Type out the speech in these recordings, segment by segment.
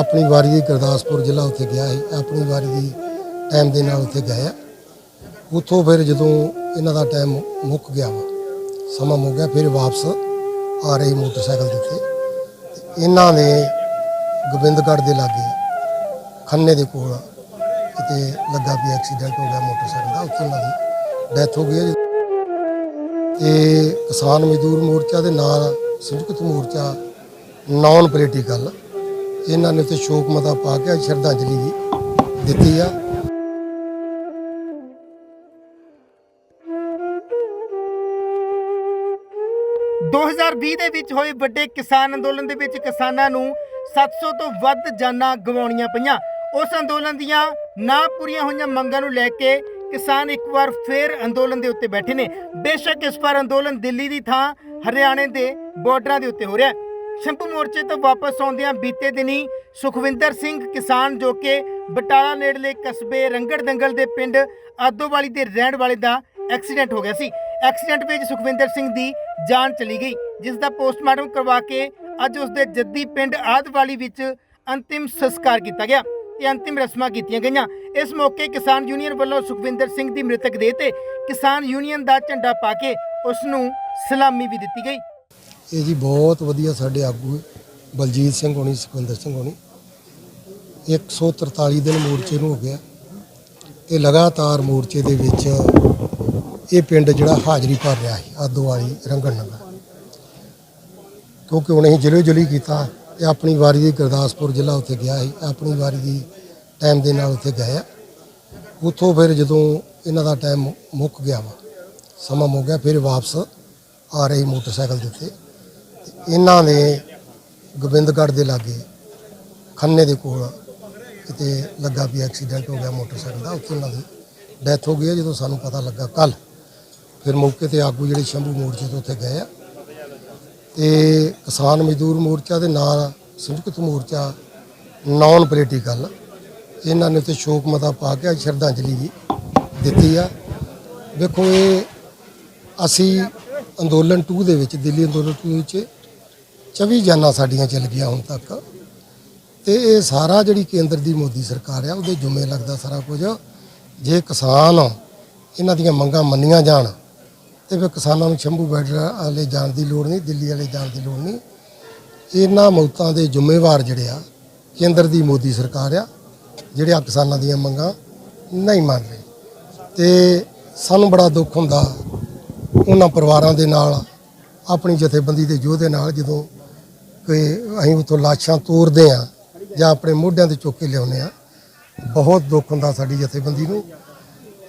ਆਪਣੀ ਵਾਰੀ ਦੀ ਗੁਰਦਾਸਪੁਰ ਜ਼ਿਲ੍ਹਾ ਉੱਥੇ ਗਿਆ ਸੀ, ਆਪਣੀ ਵਾਰੀ ਦੀ ਟਾਈਮ ਦੇ ਨਾਲ ਉੱਥੇ ਗਏ ਆ। ਉੱਥੋਂ ਫਿਰ ਜਦੋਂ ਇਹਨਾਂ ਦਾ ਟਾਈਮ ਮੁੱਕ ਗਿਆ ਵਾ, ਸਮਾਂ ਮੁੱਕ ਗਿਆ, ਫਿਰ ਵਾਪਸ ਆ ਰਹੇ ਮੋਟਰਸਾਈਕਲ ਦਿੱਤੇ ਇਹਨਾਂ ਨੇ ਗੋਬਿੰਦਗੜ੍ਹ ਦੇ ਲਾਗੇ ਖੰਨੇ ਦੇ ਕੋਲ ਕਿਤੇ ਲੱਗਾ ਵੀ ਐਕਸੀਡੈਂਟ ਹੋ ਗਿਆ ਮੋਟਰਸਾਈਕਲ ਦਾ, ਉੱਥੇ ਉਹਨਾਂ ਦੀ ਡੈਥ ਹੋ ਗਈ ਹੈ। ਤੇ ਕਿਸਾਨ ਮਜ਼ਦੂਰ ਮੋਰਚਾ ਦੇ ਨਾਲ ਸੰਯੁਕਤ ਮੋਰਚਾ ਨਾਨ ਪੋਲੀਟੀਕਲ ਇਹਨਾਂ ਨੇ ਤੇ ਸ਼ੋਕ ਮਤਾ ਪਾ ਕੇ ਸ਼ਰਧਾਂਜਲੀ ਵੀ ਦਿੱਤੀ ਆ। 2020 ਦੇ ਵਿੱਚ ਹੋਏ ਵੱਡੇ ਕਿਸਾਨ ਅੰਦੋਲਨ ਦੇ ਵਿੱਚ ਕਿਸਾਨਾਂ ਨੂੰ 700 ਤੋਂ ਵੱਧ ਜਾਨਾਂ ਗਵਾਉਣੀਆਂ ਪਈਆਂ। ਉਸ ਅੰਦੋਲਨ ਦੀਆਂ ਨਾ ਪੂਰੀਆਂ ਹੋਈਆਂ ਮੰਗਾਂ ਨੂੰ ਲੈ ਕੇ ਕਿਸਾਨ ਇੱਕ ਵਾਰ ਫੇਰ ਅੰਦੋਲਨ ਦੇ ਉੱਤੇ ਬੈਠੇ ਨੇ। ਬੇਸ਼ੱਕ ਇਸ ਵਾਰ ਅੰਦੋਲਨ ਦਿੱਲੀ ਦੀ ਥਾਂ ਹਰਿਆਣੇ ਦੇ ਬਾਰਡਰਾਂ ਦੇ ਉੱਤੇ ਹੋ ਰਿਹਾ ਹੈ। ਸ਼ੰਪੂ ਮੋਰਚੇ ਤੋਂ ਵਾਪਸ ਆਉਂਦਿਆਂ ਬੀਤੇ ਦਿਨੀ ਸੁਖਵਿੰਦਰ ਸਿੰਘ ਕਿਸਾਨ ਜੋ ਕਿ ਬਟਾਲਾ ਨੇੜਲੇ ਕਸਬੇ ਰੰਗੜ ਦੰਗਲ ਦੇ ਪਿੰਡ ਆਦੋਵਾਲੀ ਦੇ ਰਹਿਣ ਵਾਲੇ ਦਾ ਐਕਸੀਡੈਂਟ ਹੋ ਗਿਆ ਸੀ। ਐਕਸੀਡੈਂਟ ਵਿੱਚ ਸੁਖਵਿੰਦਰ ਸਿੰਘ ਦੀ ਜਾਨ ਚਲੀ ਗਈ, ਜਿਸ ਦਾ ਪੋਸਟਮਾਰਟਮ ਕਰਵਾ ਕੇ ਅੱਜ ਉਸ ਦੇ ਜੱਦੀ ਪਿੰਡ ਆਦਵਾਲੀ ਵਿੱਚ ਅੰਤਿਮ ਸੰਸਕਾਰ ਕੀਤਾ ਗਿਆ ਤੇ ਅੰਤਿਮ ਰਸਮਾਂ ਕੀਤੀਆਂ ਗਈਆਂ। ਇਸ ਮੌਕੇ ਕਿਸਾਨ ਯੂਨੀਅਨ ਵੱਲੋਂ ਸੁਖਵਿੰਦਰ ਸਿੰਘ ਦੀ ਮ੍ਰਿਤਕ ਦੇਹ ਤੇ ਕਿਸਾਨ ਯੂਨੀਅਨ ਦਾ ਝੰਡਾ ਪਾ ਕੇ ਉਸ ਨੂੰ ਸਲਾਮੀ ਵੀ ਦਿੱਤੀ ਗਈ। ਇਹ ਜੀ ਬਹੁਤ ਵਧੀਆ ਸਾਡੇ ਆਗੂ ਹੈ। ਬਲਜੀਤ ਸਿੰਘ ਹੋਣੀ, ਸੁਖਵਿੰਦਰ ਸਿੰਘ ਹੋਣੀ। 143 ਦਿਨ ਮੋਰਚੇ ਨੂੰ ਹੋ ਗਿਆ ਤੇ ਲਗਾਤਾਰ ਮੋਰਚੇ ਦੇ ਵਿੱਚ ਇਹ ਪਿੰਡ ਜਿਹੜਾ ਹਾਜ਼ਰੀ ਭਰ ਰਿਹਾ ਸੀ ਆਦੋਵਾਲੀ ਰੰਗਣ ਨਗਰ ਕਿਉਂਕਿ ਉਹਨੇ ਅਸੀਂ ਜ਼ਿਲ੍ਹੇ ਜ਼ਿਲ੍ਹੇ ਕੀਤਾ ਤੇ ਆਪਣੀ ਵਾਰੀ ਦੀ ਗੁਰਦਾਸਪੁਰ ਜ਼ਿਲ੍ਹਾ ਉੱਥੇ ਗਿਆ ਸੀ, ਆਪਣੀ ਵਾਰੀ ਦੀ ਟਾਈਮ ਦੇ ਨਾਲ ਉੱਥੇ ਗਏ ਆ। ਉੱਥੋਂ ਫਿਰ ਜਦੋਂ ਇਹਨਾਂ ਦਾ ਟਾਈਮ ਮੁੱਕ ਗਿਆ ਵਾ, ਸਮਾਂ ਮੁੱਕ ਗਿਆ, ਫਿਰ ਵਾਪਸ ਆ ਰਹੀ ਮੋਟਰਸਾਈਕਲ ਦੇ ਉੱਤੇ। ਇਹਨਾਂ ਨੇ ਗੋਬਿੰਦਗੜ੍ਹ ਦੇ ਲਾਗੇ ਖੰਨੇ ਦੇ ਕੋਲ ਕਿਤੇ ਲੱਗਾ ਵੀ ਐਕਸੀਡੈਂਟ ਹੋ ਗਿਆ ਮੋਟਰਸਾਈਕਲ ਦਾ, ਉੱਥੇ ਉਹਨਾਂ ਦੀ ਡੈਥ ਹੋ ਗਈ ਹੈ, ਜਦੋਂ ਸਾਨੂੰ ਪਤਾ ਲੱਗਾ ਕੱਲ ਫਿਰ ਮੌਕੇ ਤੇ ਆਗੂ ਜਿਹੜੇ ਸ਼ੰਭੂ ਮੋਰਚੇ ਤੋਂ ਉੱਥੇ ਗਏ ਆ। ਤੇ ਕਿਸਾਨ ਮਜ਼ਦੂਰ ਮੋਰਚਾ ਦੇ ਨਾਲ ਸੰਯੁਕਤ ਮੋਰਚਾ ਨਾਨ ਪੋਲੀਟੀਕਲ, ਇਹਨਾਂ ਨੇ ਤੇ ਸ਼ੋਕ ਮਤਾ ਪਾ ਕੇ ਅੱਜ ਸ਼ਰਧਾਂਜਲੀ ਵੀ ਦਿੱਤੀ ਆ। ਵੇਖੋ ਇਹ ਅਸੀਂ ਅੰਦੋਲਨ 2 ਦੇ ਵਿੱਚ, ਦਿੱਲੀ ਅੰਦੋਲਨ 2 ਵਿੱਚ 24 ਜਾਨਾਂ ਸਾਡੀਆਂ ਚੱਲ ਗਈਆਂ ਹੁਣ ਤੱਕ। ਤੇ ਇਹ ਸਾਰਾ ਜਿਹੜੀ ਕੇਂਦਰ ਦੀ ਮੋਦੀ ਸਰਕਾਰ ਆ, ਉਹਦੇ ਜੁਮੇ ਲੱਗਦਾ ਸਾਰਾ ਕੁਝ। ਜੇ ਕਿਸਾਨ ਇਹਨਾਂ ਦੀਆਂ ਮੰਗਾਂ ਮੰਨੀਆਂ ਜਾਣ, ਤੇ ਫਿਰ ਕਿਸਾਨਾਂ ਨੂੰ ਸ਼ੰਭੂ ਬਾਰਡਰ ਵਾਲੇ ਜਾਣ ਦੀ ਲੋੜ ਨਹੀਂ, ਦਿੱਲੀ ਵਾਲੇ ਜਾਣ ਦੀ ਲੋੜ ਨਹੀਂ। ਇਹਨਾਂ ਮੌਤਾਂ ਦੇ ਜ਼ਿੰਮੇਵਾਰ ਜਿਹੜੇ ਆ, ਕੇਂਦਰ ਦੀ ਮੋਦੀ ਸਰਕਾਰ ਆ, ਜਿਹੜੇ ਆ ਕਿਸਾਨਾਂ ਦੀਆਂ ਮੰਗਾਂ ਨਹੀਂ ਮੰਨ ਰਹੇ। ਤੇ ਸਾਨੂੰ ਬੜਾ ਦੁੱਖ ਹੁੰਦਾ, ਉਹਨਾਂ ਪਰਿਵਾਰਾਂ ਦੇ ਨਾਲ ਆਪਣੀ ਜਥੇਬੰਦੀ ਦੇ ਯੋਧੇ ਨਾਲ ਜਦੋਂ ਕਿ ਅਸੀਂ ਉਥੋਂ ਲਾਸ਼ਾਂ ਤੋਰਦੇ ਆ ਜਾਂ ਆਪਣੇ ਮੋਢਿਆਂ ਤੇ ਚੁੱਕ ਕੇ ਲਿਆਉਂਦੇ ਆ ਬਹੁਤ ਦੁੱਖ ਹੁੰਦਾ ਸਾਡੀ ਜਥੇਬੰਦੀ ਨੂੰ।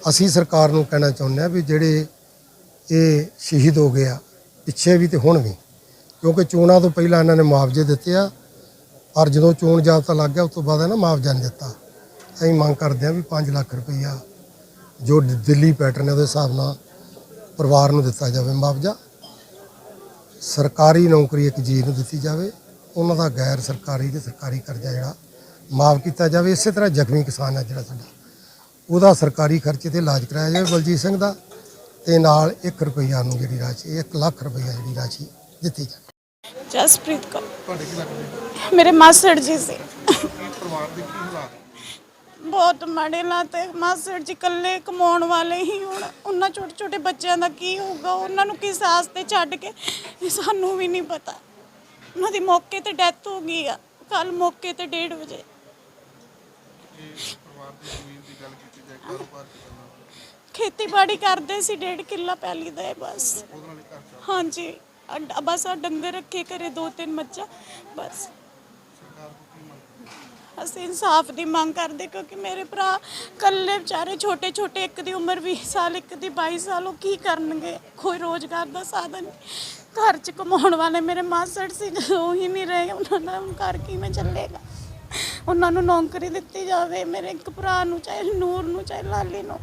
ਅਸੀਂ ਸਰਕਾਰ ਨੂੰ ਕਹਿਣਾ ਚਾਹੁੰਦੇ ਆ ਵੀ ਜਿਹੜੇ ਇਹ ਸ਼ਹੀਦ ਹੋ ਗਏ ਆ, ਪਿੱਛੇ ਵੀ ਤੇ ਹੁਣ ਵੀ, ਕਿਉਂਕਿ ਚੋਣਾਂ ਤੋਂ ਪਹਿਲਾਂ ਇਹਨਾਂ ਨੇ ਮੁਆਵਜ਼ੇ ਦਿੱਤੇ ਆ, ਪਰ ਜਦੋਂ ਚੋਣ ਜਾਬਤਾ ਲੱਗ ਗਿਆ, ਉਸ ਤੋਂ ਬਾਅਦ ਇਹਨਾਂ ਮੁਆਵਜ਼ਾ ਨਹੀਂ ਦਿੱਤਾ। ਅਸੀਂ ਮੰਗ ਕਰਦੇ ਆ ਵੀ 5 ਲੱਖ ਰੁਪਈਆ ਜੋ ਦਿੱਲੀ ਪੈਟਰਨ ਹੈ, ਉਹਦੇ ਹਿਸਾਬ ਨਾਲ ਪਰਿਵਾਰ ਨੂੰ ਦਿੱਤਾ ਜਾਵੇ ਮੁਆਵਜ਼ਾ। ਸਰਕਾਰੀ ਨੌਕਰੀ ਇੱਕ ਜੀ ਨੂੰ ਦਿੱਤੀ ਜਾਵੇ ਉਹਨਾਂ ਦਾ ਗੈਰ ਸਰਕਾਰੀ ਤੇ ਸਰਕਾਰੀ ਕਰਜ਼ਾ ਜਿਹੜਾ ਮਾਫ ਕੀਤਾ ਜਾਵੇ ਇਸੇ ਤਰ੍ਹਾਂ ਜ਼ਖਮੀ ਕਿਸਾਨ ਹੈ ਜਿਹੜਾ ਸਾਡਾ। ਉਹਦਾ ਸਰਕਾਰੀ ਖਰਚੇ ਤੇ ਇਲਾਜ ਕਰਾਇਆ ਜਾਵੇ ਬਲਜੀਤ ਸਿੰਘ ਦਾ ਤੇ ਨਾਲ 1 ਰੁਪਈਆ ਨੂੰ ਜਿਹੜੀ ਰਾਸ਼ੀ 1 ਲੱਖ ਰੁਪਈਆ ਜਿਹੜੀ ਰਾਸ਼ੀ ਦਿੱਤੀ ਜਾਵੇ। ਜਸਪ੍ਰੀਤ ਕੌਰ। ਤੁਹਾਡੇ ਕੀ ਲੱਗਦੇ? ਮੇਰੇ ਮਾਸੜ ਜੀ ਸੀ। ਪਰਿਵਾਰ ਦੇ ਕੀ ਹਾਲਾਤ? ਬਹੁਤ ਮਾੜੇ ਲਾਤੇ। ਮਾਸੜ ਜੀ ਇਕੱਲੇ ਕਮਾਉਣ ਵਾਲੇ ਹੀ ਹੁਣ। ਉਹਨਾਂ ਛੋਟੇ ਛੋਟੇ ਬੱਚਿਆਂ ਦਾ ਕੀ ਹੋਊਗਾ? ਉਹਨਾਂ ਨੂੰ ਕਿਸ ਆਸ ਤੇ ਛੱਡ ਕੇ ਇਹ ਸਾਨੂੰ ਵੀ ਨਹੀਂ ਪਤਾ। ਉਹਨਾਂ ਦੀ ਮੌਕੇ ਤੇ ਡੈਥ ਹੋ ਗਈ ਆ। ਕੱਲ ਮੌਕੇ ਤੇ 1:30 ਵਜੇ। ਪਰਿਵਾਰ ਦੀ ਜ਼ਮੀਨ ਦੀ ਗੱਲ ਕੀਤੀ ਜਾਏ ਕਾਰੋਬਾਰ ਕਿਦਾਂ ਖੇਤੀਬਾੜੀ ਕਰਦੇ ਸੀ ਡੇਢ ਕਿੱਲਾ ਪੈਲੀ ਦਾ ਹੈ ਬਸ। ਉਹਦੇ ਨਾਲ ਹੀ ਘਰ ਚੱਲ ਹਾਂਜੀ। ਅ- ਬਸ ਆ ਡੰਗਰ ਰੱਖੇ ਘਰੇ ਦੋ ਤਿੰਨ ਮੱਝਾਂ ਬਸ। ਅਸੀਂ ਇਨਸਾਫ ਦੀ ਮੰਗ ਕਰਦੇ ਕਿਉਂਕਿ ਮੇਰੇ ਭਰਾ ਕੱਲੇ ਵਿਚਾਰੇ ਛੋਟੇ ਛੋਟੇ ਇੱਕ ਦੀ ਉਮਰ 20 ਸਾਲ ਇੱਕ ਦੀ 22 ਸਾਲ ਉਹ ਕੀ ਕਰਨਗੇ? ਕੋਈ ਰੋਜ਼ਗਾਰ ਦਾ ਸਾਧਨ ਨਹੀਂ। ਘਰ 'ਚ ਕਮਾਉਣ ਵਾਲੇ ਮੇਰੇ ਮਾਸੜ ਸੀ ਉਹ ਹੀ ਨਹੀਂ ਰਹੇ ਉਹਨਾਂ ਦਾ ਹੁਣ ਘਰ ਕਿਵੇਂ ਚੱਲੇਗਾ? ਉਹਨਾਂ ਨੂੰ ਨੌਕਰੀ ਦਿੱਤੀ ਜਾਵੇ ਮੇਰੇ ਇੱਕ ਭਰਾ ਨੂੰ ਚਾਹੇ ਨੂਰ ਨੂੰ ਚਾਹੇ ਲਾਲੀ ਨੂੰ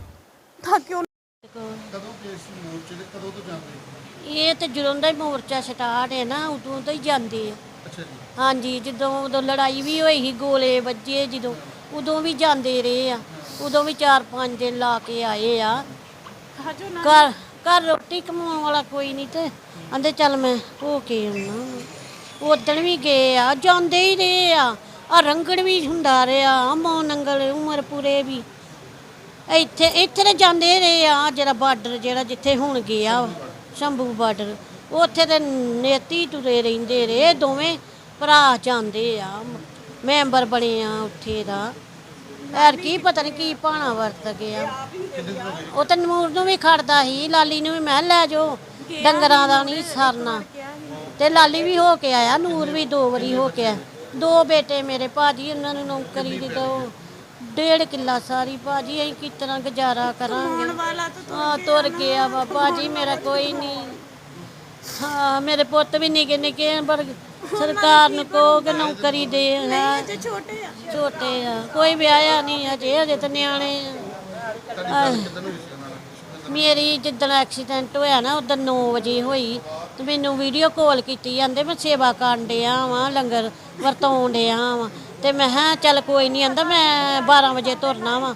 ਤਾਂ ਕਿ ਉਹ ਕਦੋਂ ਕੇਸ ਮੋਰਚੇ ਦੇ? ਕਦੋਂ ਤੋਂ ਜਾਂਦੇ ਇਹ ਤੇ ਜਦੋਂ ਦਾ ਹੀ ਮੋਰਚਾ ਸਟਾਰਟ ਹੈ ਨਾ ਉਦੋਂ ਤੋਂ ਹੀ ਜਾਂਦੇ ਆ। ਅੱਛਾ ਜੀ। ਹਾਂਜੀ ਜਦੋਂ ਉਦੋਂ ਲੜਾਈ ਵੀ ਹੋਈ ਸੀ ਗੋਲੇ ਵੱਜੇ ਜਦੋਂ ਉਦੋਂ ਵੀ ਜਾਂਦੇ ਰਹੇ ਆ। ਉਦੋਂ ਵੀ 4-5 ਦਿਨ ਲਾ ਕੇ ਆਏ ਆ। ਘਰ ਘਰ ਰੋਟੀ ਕਮਾਉਣ ਵਾਲਾ ਕੋਈ ਨਹੀਂ ਤੇ ਆਂਦੇ ਚੱਲ ਮੈਂ ਹੋ ਕੇ ਆਉਣਾ। ਉਦਣ ਵੀ ਗਏ ਆ ਜਾਂਦੇ ਹੀ ਰਹੇ ਆ। ਆ ਰੰਗੜ ਵੀ ਹੁੰਦਾ ਰਿਹਾ ਮੋ ਨੰਗਲ ਉਮਰ ਪੂਰੇ ਵੀ। ਇੱਥੇ ਇੱਥੇ ਤੇ ਜਾਂਦੇ ਰਹੇ ਆ ਜਿਹੜਾ ਬਾਰਡਰ ਜਿਹੜਾ ਜਿੱਥੇ ਹੁਣ ਗਿਆ ਸ਼ੰਭੂ ਬਾਰਡਰ। ਉੱਥੇ ਤੇ ਨੇਤੀ ਤੁਰੇ ਰਹਿੰਦੇ ਰਹੇ ਦੋਵੇਂ ਭਰਾ ਜਾਂਦੇ ਆ। ਮੈਂਬਰ ਬਣੇ ਆ ਉੱਥੇ ਦਾ। ਐਰ ਕੀ ਪਤਾ ਨਹੀਂ ਕੀ ਪਾਣਾ ਵਰਤ ਗਿਆ ਉਹ ਤਾਂ ਨੂਰ ਨੂੰ ਵੀ ਖੜਦਾ ਸੀ ਲਾਲੀ ਨੂੰ ਵੀ ਮੈਂ ਲੈ ਜਾਓ ਡੰਗਰਾਂ ਦਾ ਨਹੀਂ ਸਰਨਾ। ਤੇ ਲਾਲੀ ਵੀ ਹੋ ਕੇ ਆਇਆ ਨੂਰ ਵੀ ਦੋ ਵਾਰੀ ਹੋ ਕੇ ਆਇਆ। ਦੋ ਬੇਟੇ ਮੇਰੇ ਭਾਜੀ ਉਹਨਾਂ ਨੂੰ ਨੌਕਰੀ ਦੇ ਦੋ। ਡੇਢ ਕਿੱਲਾ ਸਾਰੀ ਭਾਜੀ ਅਸੀਂ ਕਿਸ ਤਰ੍ਹਾਂ ਗੁਜ਼ਾਰਾ ਕਰਾਂਗੇ? ਆ ਤੁਰ ਗਿਆ ਵਾ। ਭਾਜੀ ਮੇਰਾ ਕੋਈ ਨਹੀਂ। ਹਾਂ ਮੇਰੇ ਪੁੱਤ ਵੀ ਨਿੱਕੇ ਨਿੱਕੇ ਆ, ਪਰ ਸਰਕਾਰ ਨੂੰ ਕਹੋ ਕਿ ਨੌਕਰੀ ਦੇ ਹੈ। ਛੋਟੇ ਆ। ਛੋਟੇ ਆ। ਕੋਈ ਵਿਆਹਿਆ ਨਹੀਂ ਅਜੇ ਅਜੇ ਤਾਂ ਨਿਆਣੇ ਆ। ਆਹ, ਮੇਰੀ ਜਿੱਦਣ ਐਕਸੀਡੈਂਟ ਹੋਇਆ ਨਾ ਉਦੋਂ 9 ਵਜੇ ਹੋਈ ਤੇ ਮੈਨੂੰ ਵੀਡੀਓ ਕਾਲ ਕੀਤੀ ਜਾਂਦੇ ਮੈਂ ਸੇਵਾ ਕਰਨ ਡਿਆ ਵਾਂ ਲੰਗਰ ਵਰਤਾਉਣ ਡਿਆ ਵਾਂ। ਤੇ ਮੈਂ ਕਿਹਾ ਚੱਲ ਕੋਈ ਨਹੀਂ ਆਂਦਾ ਮੈਂ 12 ਵਜੇ ਤੁਰਨਾ ਵਾਂ।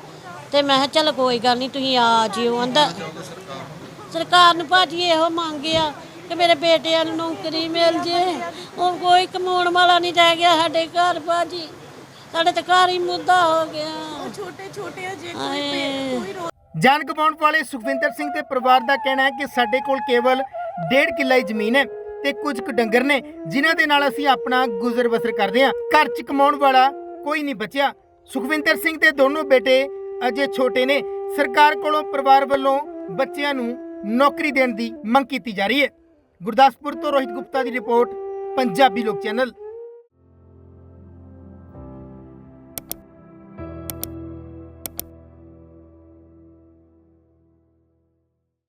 ਤੇ ਮੈਂ ਕਿਹਾ ਚੱਲ ਕੋਈ ਗੱਲ ਨਹੀਂ ਤੁਸੀਂ ਆ ਜਿਓ ਆਂਦਾ। ਸਰਕਾਰ ਨੂੰ। ਭਾਜੀ ਇਹੋ ਮੰਗਿਆ ਕਿ ਮੇਰੇ ਬੇਟਿਆਂ ਨੂੰ ਨੌਕਰੀ ਮਿਲ ਜੇ। ਉਹ ਕੋਈ ਕਮਾਉਣ ਵਾਲਾ ਨਹੀਂ ਰਹਿ ਗਿਆ ਸਾਡੇ ਘਰ ਭਾਜੀ ਸਾਡੇ ਤਾਂ ਘਰ ਹੀ ਮੁੱਦਾ ਹੋ ਗਿਆ। ਛੋਟੇ ਛੋਟੇ ਆ ਜੇ ਆਏ ਜਾਨ ਗਵਾਉਣ ਵਾਲੇ ਸੁਖਵਿੰਦਰ ਸਿੰਘ ਦੇ ਪਰਿਵਾਰ ਦਾ ਕਹਿਣਾ ਹੈ ਕਿ ਸਾਡੇ ਕੋਲ ਕੇਵਲ 1.5 ਕਿੱਲਾ ਹੀ ਜ਼ਮੀਨ ਹੈ ਤੇ ਕੁਝ ਕੁ ਡੰਗਰ ਨੇ ਜਿਨ੍ਹਾਂ ਦੇ ਨਾਲ ਅਸੀਂ ਆਪਣਾ ਗੁਜ਼ਰ ਬਸਰ ਕਰਦੇ ਹਾਂ। ਘਰ 'ਚ ਕਮਾਉਣ ਵਾਲਾ ਕੋਈ ਨਹੀਂ ਬਚਿਆ। ਸੁਖਵਿੰਦਰ ਸਿੰਘ ਦੇ ਦੋਨੋਂ ਬੇਟੇ ਅਜੇ ਛੋਟੇ ਨੇ। ਸਰਕਾਰ ਕੋਲੋਂ ਪਰਿਵਾਰ ਵੱਲੋਂ ਬੱਚਿਆਂ ਨੂੰ ਨੌਕਰੀ ਦੇਣ ਦੀ ਮੰਗ ਕੀਤੀ ਜਾ ਰਹੀ ਹੈ। ਗੁਰਦਾਸਪੁਰ ਤੋਂ ਰੋਹਿਤ ਗੁਪਤਾ ਦੀ ਰਿਪੋਰਟ ਪੰਜਾਬੀ ਲੋਕ ਚੈਨਲ।